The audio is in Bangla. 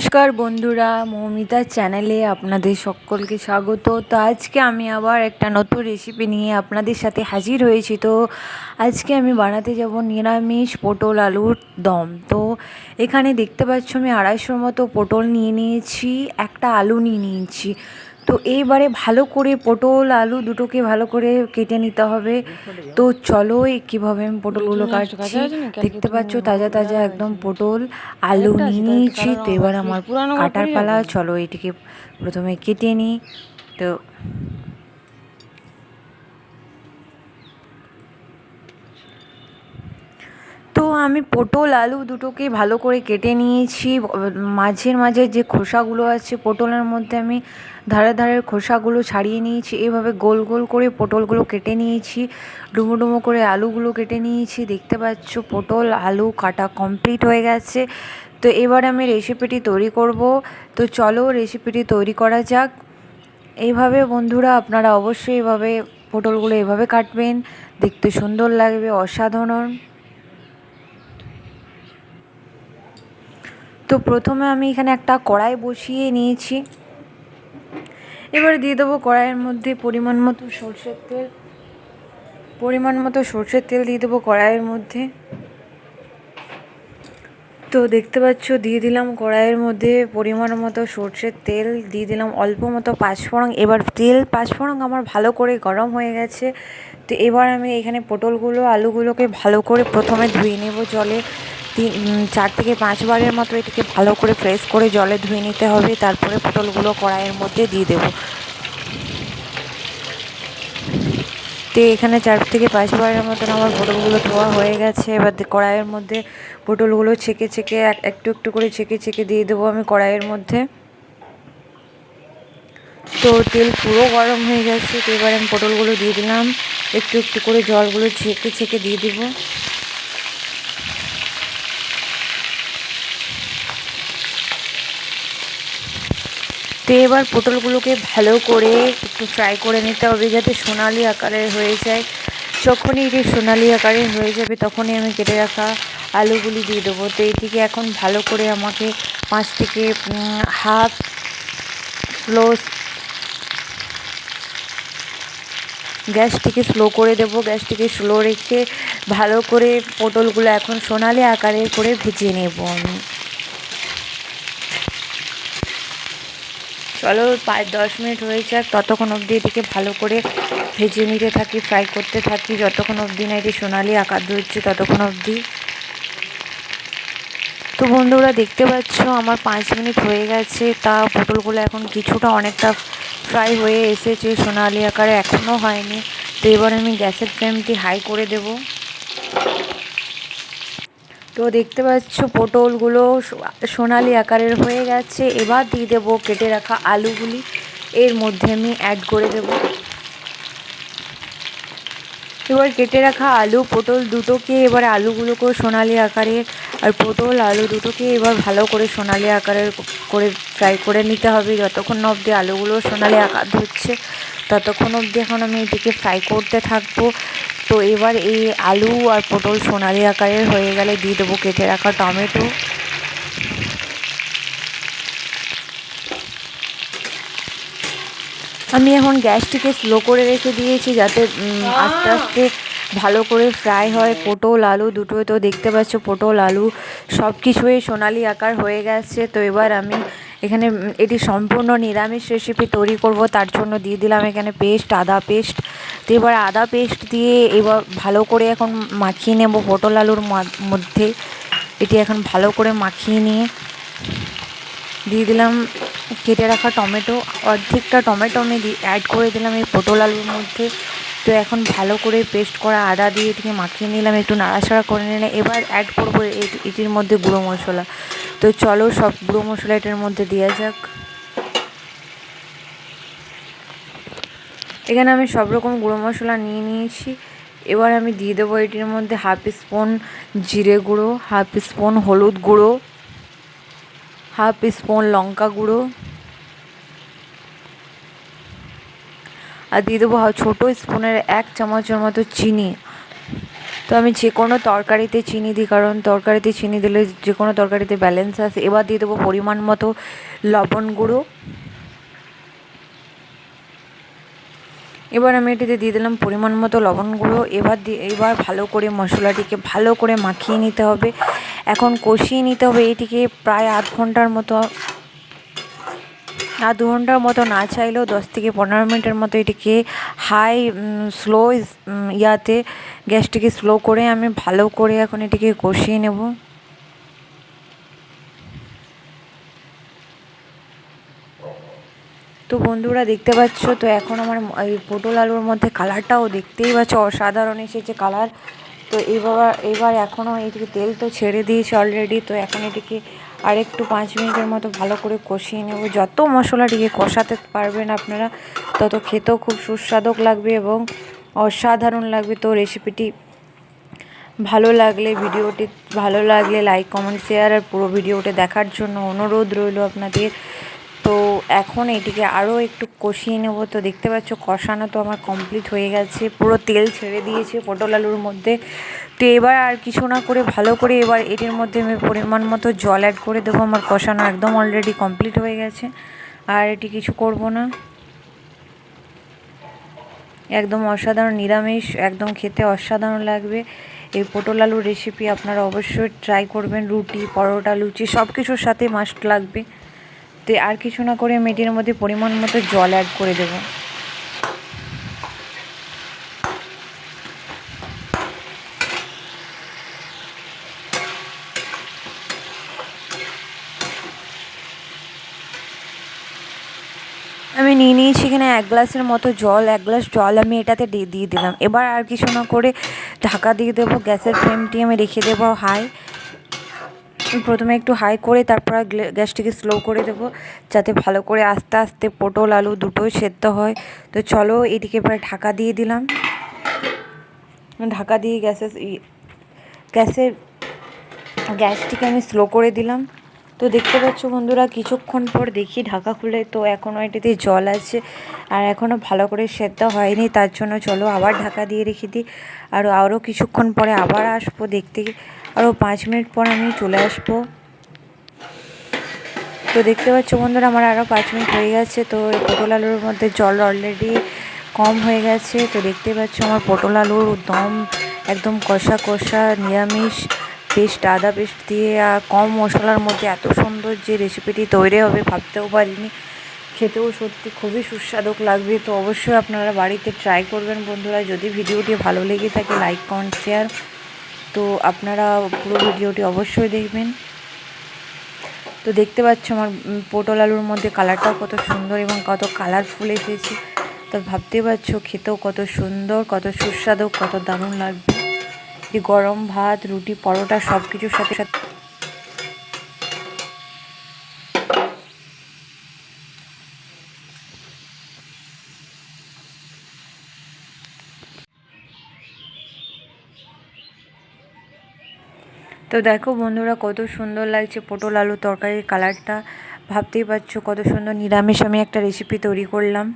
নমস্কার বন্ধুরা মৌমিতার চ্যানেলে আপনাদের সকলকে স্বাগত। তো আজকে আমি আবার একটা নতুন রেসিপি নিয়ে আপনাদের সাথে হাজির হয়েছি। তো আজকে আমি বানাতে যাব নিরামিষ পটল আলুর দম। তো এখানে দেখতে পাচ্ছ আমি আড়াইশোর মতো পটল নিয়ে নিয়েছি, একটা আলু নিয়ে নিয়েছি। তো এইবারে ভালো করে পটল আলু দুটোকে ভালো করে কেটে নিতে হবে। তো চলো কীভাবে আমি পটলগুলো কাটছি। দেখতে পাচ্ছ তাজা তাজা একদম পটল আলু নিয়ে নিয়েছি। তো এবার আমার কাটার পালা চলো এটিকে প্রথমে কেটে নিই। তো তো আমি পটল, আলু দুটোকে ভালো করে কেটে নিয়েছি। মাঝের মাঝে যে খোসাগুলো আছে পটলের মধ্যে আমি ধারে ধারের খোসাগুলো ছাড়িয়ে নিয়েছি। এভাবে গোল গোল করে পটলগুলো কেটে নিয়েছি। ডুমো ডুমো করে আলুগুলো কেটে নিয়েছি। দেখতে পাচ্ছ পটল, আলু কাটা কমপ্লিট হয়ে গেছে। তো এবার আমি রেসিপিটি তৈরি করব। তো চলো রেসিপিটি তৈরি করা যাক। এইভাবে বন্ধুরা আপনারা অবশ্যই এভাবে পটলগুলো এভাবে কাটবেন। দেখতে সুন্দর লাগবে, অসাধারণ। তো প্রথমে আমি এখানে একটা কড়াই বসিয়ে নিয়েছি। এবার দিয়ে দেবো কড়াইয়ের মধ্যে পরিমাণ মতো সর্ষের তেল। পরিমাণ মতো সর্ষের তেল দিয়ে দেবো কড়াইয়ের মধ্যে। তো দেখতে পাচ্ছ, দিয়ে দিলাম কড়াইয়ের মধ্যে পরিমাণ মতো সর্ষের তেল, দিয়ে দিলাম অল্প মতো পাঁচফোড়ন। এবার তেল, পাঁচফোড়ন আমার ভালো করে গরম হয়ে গেছে। তো এবার আমি এখানে পটলগুলো, আলুগুলোকে ভালো করে প্রথমে ধুয়ে নেব জলে। তিন চার থেকে পাঁচবারের মতো এটিকে ভালো করে ফ্রেশ করে জলে ধুয়ে নিতে হবে, তারপরে পটলগুলো কড়াইয়ের মধ্যে দিয়ে দেবো। তো এখানে চার থেকে পাঁচবারের মতন আমার পটলগুলো ধোয়া হয়ে গেছে। এবার কড়াইয়ের মধ্যে পটলগুলো ছেঁকে ছেঁকে একটু একটু করে ছেঁকে ছেঁকে দিয়ে দেবো আমি কড়াইয়ের মধ্যে। তো তেল পুরো গরম হয়ে গেছে, তো এবার আমি পটলগুলো দিয়ে দিলাম। একটু একটু করে জলগুলো ছেঁকে ছেঁকে দিয়ে দেবো। তো এবার পটলগুলোকে ভালো করে একটু ফ্রাই করে নিতে হবে যাতে সোনালি আকারের হয়ে যায়। যখনই এটি সোনালি আকারের হয়ে যাবে তখনই আমি কেটে রাখা আলুগুলি দিয়ে দেবো। তো এটিকে এখন ভালো করে আমাকে পাঁচ থেকে হাফ স্লো গ্যাসটিকে স্লো করে দেবো। গ্যাসটিকে স্লো রেখে ভালো করে পটলগুলো এখন সোনালি আকারের করে ভেজে নেব আমি। চলো, পাঁচ, দশ মিনিট হয়ে যাক, ততক্ষণ অবধি এটিকে ভালো করে ভেজে নিতে থাকি ফ্রাই করতে থাকি, যতক্ষণ অবধি না এটি সোনালি আকার ধরছে, ততক্ষণ অবধি। তো বন্ধুরা, দেখতে পাচ্ছ, আমার পাঁচ মিনিট হয়ে গেছে, তা পটলগুলো এখন কিছুটা অনেকটা ফ্রাই হয়ে এসেছে, সোনালি আকারে এখনও হয়নি। তো এবার আমি গ্যাসের ফ্লেমটি হাই করে দেবো। তো দেখতে পাচ্ছ পটলগুলো সোনালি আকারের হয়ে গেছে। এবার দিয়ে দেবো কেটে রাখা আলুগুলি। এর মধ্যে আমি অ্যাড করে দেব। এবার কেটে রাখা আলু, পটল দুটোকে এবার আলুগুলোকে সোনালি আকারের আর পটল, আলু দুটোকে এবার ভালো করে সোনালি আকারের করে ফ্রাই করে নিতে হবে। যতক্ষণ অবধি আলুগুলো সোনালি আকার ধরছে, ততক্ষণ অবধি এখন আমি এটিকে ফ্রাই করতে থাকব। তো এবার এই আলু আর পটল সোনালি আকারের হয়ে গেলে দিয়ে দেবো কেটে রাখা টমেটো। আমি এখন গ্যাসটিকে স্লো করে রেখে দিয়েছি যাতে আস্তে আস্তে ভালো করে ফ্রাই হয়। পটল আলু দুটোই তো দেখতে পাচ্ছ পটল আলু সব কিছুই সোনালি আকার হয়ে গেছে। তো এবার আমি এখানে এটি সম্পূর্ণ নিরামিষ রেসিপি তৈরি করব। তার জন্য দিয়ে দিলাম এখানে পেস্ট আদা পেস্ট তো এবার আদা পেস্ট দিয়ে এবার ভালো করে এখন মাখিয়ে নেব পটল আলুর মধ্যে। এটি এখন ভালো করে মাখিয়ে নিয়ে দিয়ে দিলাম কেটে রাখা টমেটো। অর্ধেকটা টমেটো আমি অ্যাড করে দিলাম এই পটল আলুর মধ্যে। তো এখন ভালো করে পেস্ট করা আদা দিয়ে এটিকে মাখিয়ে নিলাম, একটু নাড়াচাড়া করে নিলে এবার অ্যাড করব এটির মধ্যে গুঁড়ো মশলা। তো চলো সব গুঁড়ো মশলা এটার মধ্যে দেওয়া যাক। এখানে আমি সব রকম গুঁড়ো মশলা নিয়ে নিয়েছি। এবার আমি দিয়ে দেবো এটির মধ্যে হাফ স্পুন জিরে গুঁড়ো, হাফ স্পুন হলুদ গুঁড়ো, হাফ স্পুন লঙ্কা গুঁড়ো। আর দিয়ে দেবো ছোটো স্পুনের এক চামচের মতো চিনি। তো আমি যে কোনো তরকারিতে চিনি দিই, কারণ তরকারিতে চিনি দিলে যে কোনো তরকারিতে ব্যালেন্স আসে এবার দিয়ে দেবো পরিমাণ মতো লবণ গুঁড়ো। এবার আমি এটিতে দিয়ে দিলাম পরিমাণ মতো লবণ গুঁড়ো। এবার দিয়ে এবার ভালো করে মশলাটিকে ভালো করে মাখিয়ে নিতে হবে। এখন কষিয়ে নিতে হবে এটিকে প্রায় আধ ঘণ্টার মতো। আর দু ঘণ্টার মতো না চাইলেও দশ থেকে পনেরো মিনিটের মতো এটিকে হাই স্লো ইয়াতে গ্যাসটিকে স্লো করে আমি ভালো করে এখন এটিকে কষিয়ে নেব। তো বন্ধুরা দেখতে পাচ্ছ, তো এখন আমার এই পটল আলুর মধ্যে কালারটাও দেখতেই পাচ্ছ, অসাধারণ এসেছে কালার। তো এবার এবার এখনও এটিকে তেল তো ছেড়ে দিয়েছে অলরেডি তো এখন এটিকে আর একটু পাঁচ মিনিটের মতো ভালো করে কষিয়ে নেব। যত মশলাটিকে কষাতে পারবেন আপনারা, তত খেতেও খুব সুস্বাদু লাগবে এবং অসাধারণ লাগবে। তো রেসিপিটি ভালো লাগলে, ভিডিওটি ভালো লাগলে লাইক কমেন্ট শেয়ার আর পুরো ভিডিওটি দেখার জন্য অনুরোধ রইল আপনাদের। এখন এটিকে আরও একটু কষিয়ে নেব। তো দেখতে পাচ্ছ কষানো তো আমার কমপ্লিট হয়ে গেছে। পুরো তেল ছেড়ে দিয়েছে পটল আলুর মধ্যে। তো এবার আর কিছু না করে ভালো করে এবার এটির মধ্যে আমি পরিমাণ মতো জল অ্যাড করে দেবো। আমার কষানো একদম অলরেডি কমপ্লিট হয়ে গেছে। আর এটি কিছু করব না। একদম অসাধারণ নিরামিষ, একদম খেতে অসাধারণ লাগবে। এই পটল আলুর রেসিপি আপনারা অবশ্যই ট্রাই করবেন। রুটি, পরোটা, লুচি সব কিছুর সাথে মাস্ট লাগবে। তো আর কিছু না করে মেটির মধ্যে পরিমাণ মতো জল অ্যাড করে দেবো। আমি নিয়ে নিয়েছি এখানে এক গ্লাসের মতো জল, এক গ্লাস জল আমি এটাতে দিয়ে দিলাম। এবার আর কিছু না করে ঢাকা দিয়ে দেবো, গ্যাসের ফ্লেমটি আমি রেখে দেবো হাই। প্রথমে একটু হাই করে তারপর গ্যাসটিকে স্লো করে দেবো, যাতে ভালো করে আস্তে আস্তে পটল, আলু দুটোই সেদ্ধ হয়। তো চলো এদিকে এবার ঢাকা দিয়ে দিলাম। ঢাকা দিয়ে গ্যাসের গ্যাসের গ্যাসটিকে আমি স্লো করে দিলাম। তো দেখতে পাচ্ছ বন্ধুরা, কিছুক্ষণ পর দেখি ঢাকা খুলে তো এখনও এটিতে জল আছে আর এখনও ভালো করে সেদ্ধ হয়নি, তার জন্য চলো আবার ঢাকা দিয়ে রেখে দিই। আর আরও কিছুক্ষণ পরে আবার আসব দেখতে। আরও পাঁচ মিনিট পর আমি চলে আসব। তো দেখতে পাচ্ছ বন্ধুরা, আমার আরও পাঁচ মিনিট হয়ে গেছে। তো এই পটল আলুর মধ্যে জল অলরেডি কম হয়ে গেছে। তো দেখতে পাচ্ছ আমার পটল আলুর দম একদম কষা কষা নিরামিষ। পেস্ট, আদা পেস্ট দিয়ে কম মশলার মধ্যে এত সুন্দর যে রেসিপিটি তৈরি হবে ভাবতেও পারিনি। খেতেও সত্যি খুবই সুস্বাদু লাগবে। তো অবশ্যই আপনারা বাড়িতে ট্রাই করবেন বন্ধুরা। যদি ভিডিওটি ভালো লেগে থাকে লাইক কমেন্ট শেয়ার তো আপনারা পুরো ভিডিওটি অবশ্যই দেখবেন। তো দেখতে পাচ্ছ আমার পটল আলুর মধ্যে কালারটাও কত সুন্দর এবং কত কালারফুল এসেছে। তো ভাবতে পারছ খেতেও কত সুন্দর, কত সুস্বাদু, কত দারুণ লাগবে। যে গরম ভাত, রুটি, পরোটা সব কিছুর সাথে সাথে তো দেখো বন্ধুরা, কত সুন্দর লাগছে পটল আলু তরকারির কালারটা ভাবতেই পারছ কত সুন্দর নিরামিষ আমি একটা রেসিপি তৈরি করলাম।